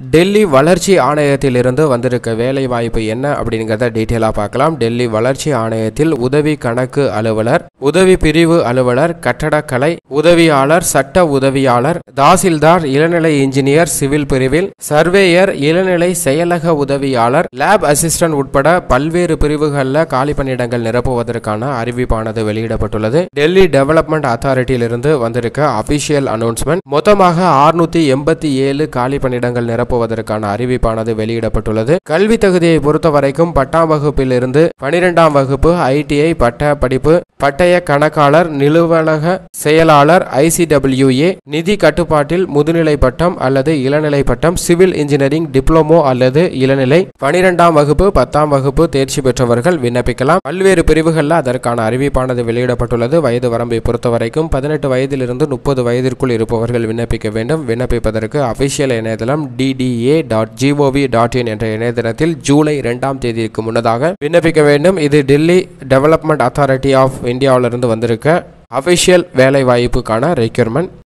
டெல்லி வளர்ச்சி ஆணையத்திலிருந்து வந்திருக்க வேலை வாய்ப்பு என்ன அப்படிங்கிறத டீட்டெயிலாக பார்க்கலாம். டெல்லி வளர்ச்சி ஆணையத்தில் உதவி கணக்கு அலுவலர் உதவி பிரிவு அலுவலர் கட்டடக்கலை உதவியாளர் சட்ட உதவியாளர் தாசில்தார் இளநிலை இன்ஜினியர் சிவில் பிரிவில் சர்வேயர் இளநிலை செயலக உதவியாளர் லேப் அசிஸ்டன்ட் உட்பட பல்வேறு பிரிவுகளில் காலி பணியிடங்கள் நிரப்புவதற்கான அறிவிப்பானது வெளியிடப்பட்டுள்ளது. டெல்லி டெவலப்மெண்ட் அத்தாரிட்டியிலிருந்து வந்திருக்க அபிஷியல் அனௌன்ஸ்மெண்ட் மொத்தமாக ஆறுநூத்தி எண்பத்தி ஏழு காலி பணியிடங்கள் நிரப்புவதற்கான அறிவிப்பானது வெளியிடப்பட்டுள்ளது. கல்வி தகுதியை பொறுத்த வரைக்கும் பட்டாம் வகுப்பில் இருந்து பனிரெண்டாம் வகுப்பு ஐடிஐ பட்ட படிப்பு பட்டய கணக்காளர் நிலுவலக செயலாளர் ஐசிடபிள்யூஏ நிதி கட்டுப்பாட்டில் முதுநிலை பட்டம் அல்லது இளநிலை பட்டம் சிவில் இன்ஜினியரிங் டிப்ளமோ அல்லது இளநிலை. பனிரெண்டாம் வகுப்பு பத்தாம் வகுப்பு தேர்ச்சி பெற்றவர்கள் விண்ணப்பிக்கலாம். பல்வேறு பிரிவுகளில் அதற்கான அறிவிப்பானது வெளியிடப்பட்டுள்ளது. வயது வரம்பை பொறுத்த வரைக்கும் பதினெட்டு வயதிலிருந்து முப்பது வயதிற்குள் இருப்பவர்கள் விண்ணப்பிக்க வேண்டும். விண்ணப்பிப்பதற்கு அபிஷியல் இணையதளம் T TTA dot GOV dot in என்ற இணையதளத்தில் ஜூலை இரண்டாம் தேதிக்கு முன்னதாக விண்ணப்பிக்க வேண்டும். இது டெல்லி டெவலப்மெண்ட் அத்தாரிட்டி ஆஃப் இந்தியாவிலிருந்து வந்திருக்க அபிஷியல் வேலை வாய்ப்புக்கான ரெக்யூர்மெண்ட்